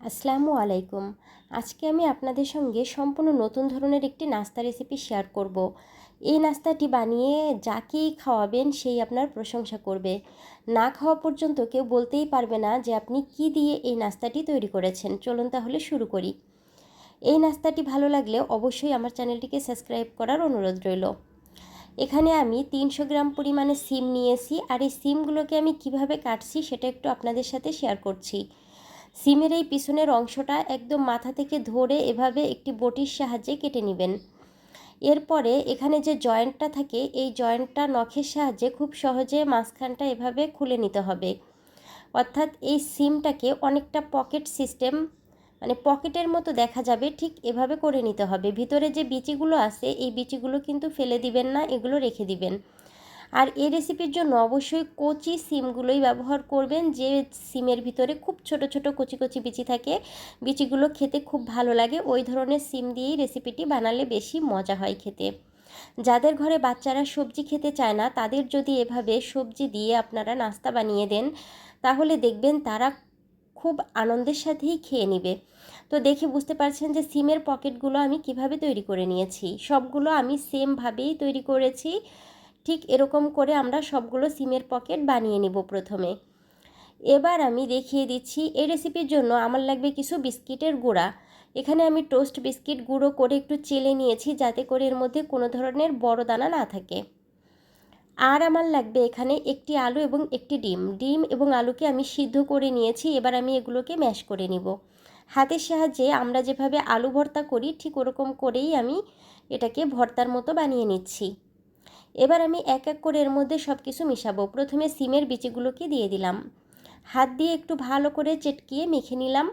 আসসালামু আলাইকুম। আজকে আমি আপনাদের সঙ্গে সম্পূর্ণ নতুন ধরনের একটি নাস্তা রেসিপি শেয়ার করব। এই নাস্তাটি বানিয়ে যাকেই খাওয়াবেন সেই আপনার প্রশংসা করবে। না খাওয়া পর্যন্ত কেউ বলতেই পারবে না যে আপনি কি দিয়ে এই নাস্তাটি তৈরি করেছেন। চলুন তাহলে শুরু করি। এই নাস্তাটি ভালো লাগলে অবশ্যই আমার চ্যানেলটিকে সাবস্ক্রাইব করার অনুরোধ রইল। এখানে আমি তিনশো গ্রাম পরিমাণে সিম নিয়েছি আর এই সিমগুলোকে আমি কীভাবে কাটছি সেটা একটু আপনাদের সাথে শেয়ার করছি। সিমের এই পিছনের অংশটা একদম মাথা থেকে ধরে এভাবে একটি বটির সাহায্যে কেটে নেবেন। এরপরে এখানে যে জয়েন্টটা থাকে, এই জয়েন্টটা নখের সাহায্যে খুব সহজে মাঝখানটা এভাবে খুলে নিতে হবে। অর্থাৎ এই সিমটাকে অনেকটা পকেট সিস্টেম মানে পকেটের মতো দেখা যাবে, ঠিক এভাবে করে নিতে হবে। ভিতরে যে বিচিগুলো আছে, এই বিচিগুলো কিন্তু ফেলে দিবেন না, এগুলো রেখে দিবেন। আর এই রেসিপির জন্য অবশ্যই কচি সিমগুলোই ব্যবহার করবেন, যে সিমের ভিতরে খুব ছোট ছোট কচি কচি বিচি থাকে, বিচিগুলো খেতে খুব ভালো লাগে। ওই ধরনের সিম দিয়েই রেসিপিটি বানালে বেশি মজা হয় খেতে। যাদের ঘরে বাচ্চারা সবজি খেতে চায় না, তাদের যদি এভাবে সবজি দিয়ে আপনারা নাস্তা বানিয়ে দেন, তাহলে দেখবেন তারা খুব আনন্দের সাথেই খেয়ে নেবে। তো দেখে বুঝতে পারছেন যে সিমের পকেটগুলো আমি কীভাবে তৈরি করে নিয়েছি। সবগুলো আমি সেমভাবেই তৈরি করেছি। ঠিক এরকম করে আমরা সবগুলো সিমের পকেট বানিয়ে নিব প্রথমে। এবার আমি দেখিয়ে দিচ্ছি এই রেসিপির জন্য আমার লাগবে কিছু বিস্কিটের গুঁড়া। এখানে আমি টোস্ট বিস্কিট গুঁড়ো করে একটু চেলে নিয়েছি যাতে করে এর মধ্যে কোনো ধরনের বড় দানা না থাকে। আর আমার লাগবে এখানে একটি আলু এবং একটি ডিম। ডিম এবং আলুকে আমি সিদ্ধ করে নিয়েছি, এবার আমি এগুলোকে ম্যাশ করে নিব। হাতের সাহায্যে আমরা যেভাবে আলু ভর্তা করি, ঠিক ওরকম করেই আমি এটাকে ভর্তার মতো বানিয়ে নিচ্ছি। এবার আমি এক এক করে এর মধ্যে সব কিছু মিশাবো। প্রথমে সিমের বিচিগুলোকে দিয়ে দিলাম। হাত দিয়ে একটু ভালো করে চেটকিয়ে মেখে নিলাম।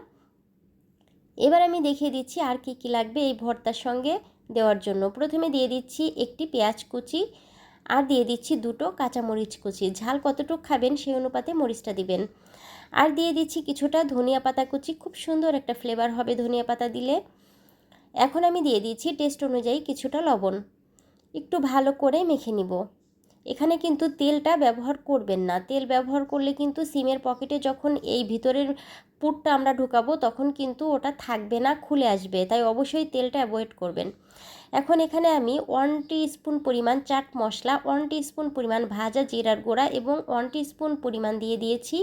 এবার আমি দেখিয়ে দিচ্ছি আর কি কি লাগবে এই ভর্তার সঙ্গে দেওয়ার জন্য। প্রথমে দিয়ে দিচ্ছি একটি পেঁয়াজ কুচি আর দিয়ে দিচ্ছি দুটো কাঁচামরিচ কুচি। ঝাল কতটুকু খাবেন সেই অনুপাতে মরিচটা দিবেন। আর দিয়ে দিচ্ছি কিছুটা ধনিয়া পাতা কুচি। খুব সুন্দর একটা ফ্লেভার হবে ধনিয়া পাতা দিলে। এখন আমি দিয়ে দিচ্ছি টেস্ট অনুযায়ী কিছুটা লবণ। একটু ভালো করে মেখে নিব। এখানে কিন্তু তেলটা ব্যবহার করবেন না। তেল ব্যবহার করলে কিন্তু সিমের পকেটে যখন এই ভিতরের পুরটা আমরা ঢুকাবো, তখন কিন্তু ওটা থাকবে না, খুলে আসবে। তাই অবশ্যই তেলটা অ্যাভয়েড করবেন। এখন এখানে আমি ওয়ান স্পুন পরিমাণ চাট মশলা, ওয়ান স্পুন পরিমাণ ভাজা জিরার গুঁড়া এবং ওয়ান স্পুন পরিমাণ দিয়ে দিয়েছি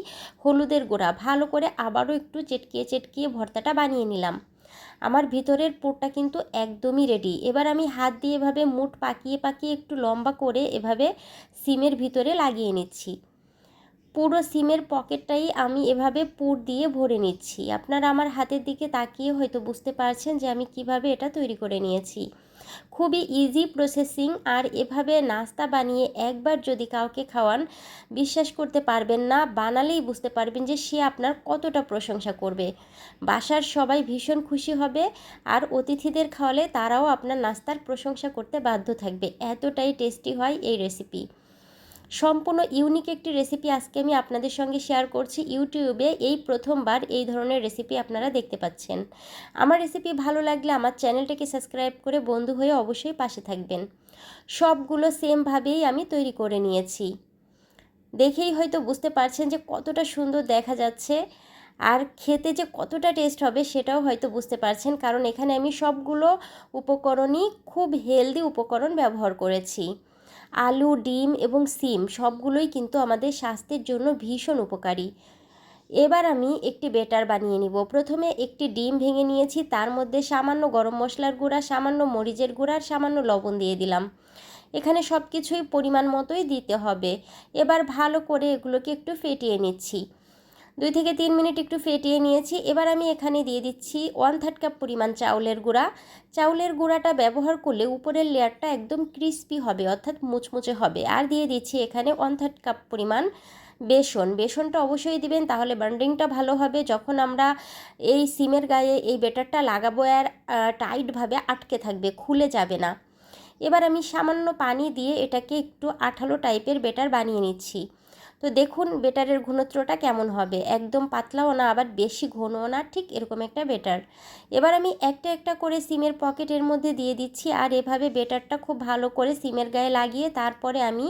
হলুদের গুঁড়া। ভালো করে আবারও একটু চেটকিয়ে চেটকিয়ে ভর্তাটা বানিয়ে নিলাম। আমার ভিতরের পুরটা কিন্তু একদমই রেডি এবার আমি হাত দিয়ে এভাবে মুঠ পাকিয়ে পাকিয়ে একটু লম্বা করে এভাবে সিমের ভিতরে লাগিয়ে নিচ্ছি। পুরো সিমের পকেটটাই আমি এভাবে পুর দিয়ে ভরে নিচ্ছি। আপনারা আমার হাতের দিকে তাকিয়ে হয়তো বুঝতে পারছেন যে আমি কীভাবে এটা তৈরি করে নিয়েছি। খুবই ইজি প্রসেসিং আর এভাবে নাস্তা বানিয়ে একবার যদি কাউকে খাওয়ান, বিশ্বাস করতে পারবেন না, বানালেই বুঝতে পারবেন যে সে আপনার কতটা প্রশংসা করবে। বাসার সবাই ভীষণ খুশি হবে আর অতিথিদের খাওয়ালে তারাও আপনার নাস্তার প্রশংসা করতে বাধ্য থাকবে। এতটাই টেস্টি হয় এই রেসিপি সম্পূর্ণ ইউনিক একটি রেসিপি আজকে আমি আপনাদের সঙ্গে শেয়ার করছি ইউটিউবে। এই প্রথমবার এই ধরনের রেসিপি আপনারা দেখতে পাচ্ছেন। আমার রেসিপি ভালো লাগলে আমার চ্যানেলটাকে সাবস্ক্রাইব করে বন্ধু হয়ে অবশ্যই পাশে থাকবেন। সবগুলো সেমভাবেই আমি তৈরি করে নিয়েছি। দেখেই হয়তো বুঝতে পারছেন যে কতটা সুন্দর দেখা যাচ্ছে আর খেতে যে কতটা টেস্ট হবে সেটাও হয়তো বুঝতে পারছেন কারণ এখানে আমি সবগুলো উপকরণই খুব হেলদি উপকরণ ব্যবহার করেছি। আলু, ডিম এবং সিম সবগুলোই কিন্তু আমাদের স্বাস্থ্যের জন্য ভীষণ উপকারী। এবার আমি একটি বেটার বানিয়ে নিব। প্রথমে একটি ডিম ভেঙে নিয়েছি, তার মধ্যে সামান্য গরম মশলার গুঁড়া, সামান্য মরিচের গুঁড়া আর সামান্য লবণ দিয়ে দিলাম। এখানে সব কিছুই পরিমাণ মতোই দিতে হবে। এবার ভালো করে এগুলোকে একটু ফেটিয়ে নিচ্ছি। দুই থেকে তিন মিনিট একটু ফেটিয়ে নিয়েছি। এবার আমি এখানে দিয়ে দিচ্ছি ওয়ান থার্ড কাপ পরিমাণ চাউলের গুঁড়া। চাউলের গুঁড়াটা ব্যবহার করলে উপরের লেয়ারটা একদম ক্রিস্পি হবে, অর্থাৎ মুচমুচে হবে। আর দিয়ে দিচ্ছি এখানে ওয়ান থার্ড কাপ পরিমাণ বেসন। বেসনটা অবশ্যই দিবেন, তাহলে বান্ডিংটা ভালো হবে। যখন আমরা এই সিমের গায়ে এই বেটারটা লাগাবো, আর টাইটভাবে আটকে থাকবে, খুলে যাবে না। এবার আমি সামান্য পানি দিয়ে এটাকে একটু আঠালো টাইপের বেটার বানিয়ে নিচ্ছি। তো দেখুন বেটারের ঘনত্বটা কেমন হবে। একদম পাতলাও না, আবার বেশি ঘনও না, ঠিক এরকম একটা বেটার। এবার আমি একটা একটা করে সিমের পকেটের মধ্যে দিয়ে দিচ্ছি, আর এভাবে বেটারটা খুব ভালো করে সিমের গায়ে লাগিয়ে তারপরে আমি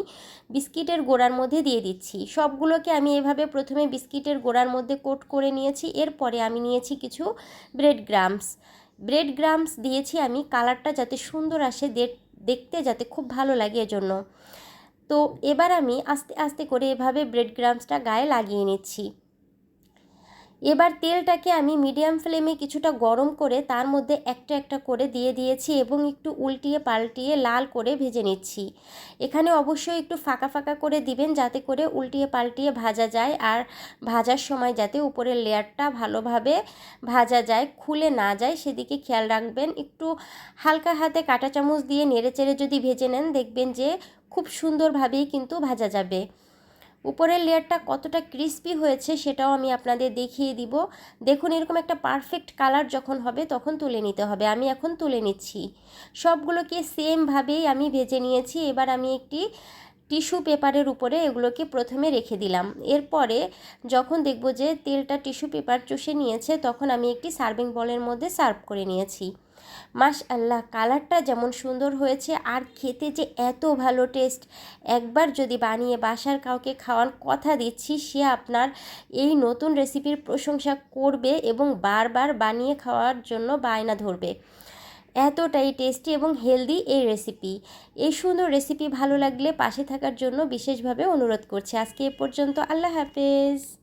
বিস্কিটের গোড়ার মধ্যে দিয়ে দিচ্ছি। সবগুলোকে আমি এভাবে প্রথমে বিস্কিটের গোড়ার মধ্যে কোট করে নিয়েছি, এরপরে আমি নিয়েছি কিছু ব্রেড গ্রামস। ব্রেড গ্রামস দিয়েছি আমি কালারটা যাতে সুন্দর আসে দেখতে যাতে খুব ভালো লাগে এজন্য। তো এবার আমি আস্তে আস্তে করে এভাবে ব্রেড গ্রামসটা গায়ে লাগিয়ে নিচ্ছি। এবার তেলটাকে আমি মিডিয়াম ফ্লেমে কিছুটা গরম করে তার মধ্যে একটা একটা করে দিয়ে দিয়েছি এবং একটু উল্টিয়ে পাল্টিয়ে লাল করে ভেজে নিচ্ছি। এখানে অবশ্যই একটু ফাঁকা ফাঁকা করে দিবেন যাতে করে উল্টিয়ে পাল্টিয়ে ভাজা যায় আর ভাজার সময় যাতে উপরের লেয়ারটা ভালোভাবে ভাজা যায়, খুলে না যায়, সেদিকে খেয়াল রাখবেন। একটু হালকা হাতে কাঁটা চামচ দিয়ে নেড়ে চেড়ে যদি ভেজে নেন দেখবেন যে খুব সুন্দরভাবেই কিন্তু ভাজা যাবে। উপরের লেয়ারটা কতটা ক্রিস্পি হয়েছে সেটাও আমি আপনাদের দেখিয়ে দিব। দেখুন, এরকম একটা পারফেক্ট কালার যখন হবে তখন তুলে নিতে হবে। আমি এখন তুলে নিচ্ছি। সবগুলোকে সেমভাবেই আমি ভেজে নিয়েছি। এবার আমি একটি টিস্যু পেপারের উপরে এগুলোকে প্রথমে রেখে দিলাম। এরপরে যখন দেখব যে তেলটা টিস্যু পেপার চষে নিয়েছে, তখন আমি একটি সার্ভিং বলের মধ্যে সার্ভ করে নিয়েছি। মাস আল্লাহ কালারটা যেমন সুন্দর হয়েছে আর খেতে যে এত ভালো টেস্ট একবার যদি বানিয়ে বাসার কাউকে খাওয়ার কথা দিচ্ছি, সে আপনার এই নতুন রেসিপির প্রশংসা করবে এবং বারবার বানিয়ে খাওয়ার জন্য বায়না ধরবে। এতটাই টেস্টি এবং হেলদি এই রেসিপি এই সুন্দর রেসিপি ভালো লাগলে পাশে থাকার জন্য বিশেষভাবে অনুরোধ করছি। আজকে এ পর্যন্ত, আল্লাহ হাফেজ।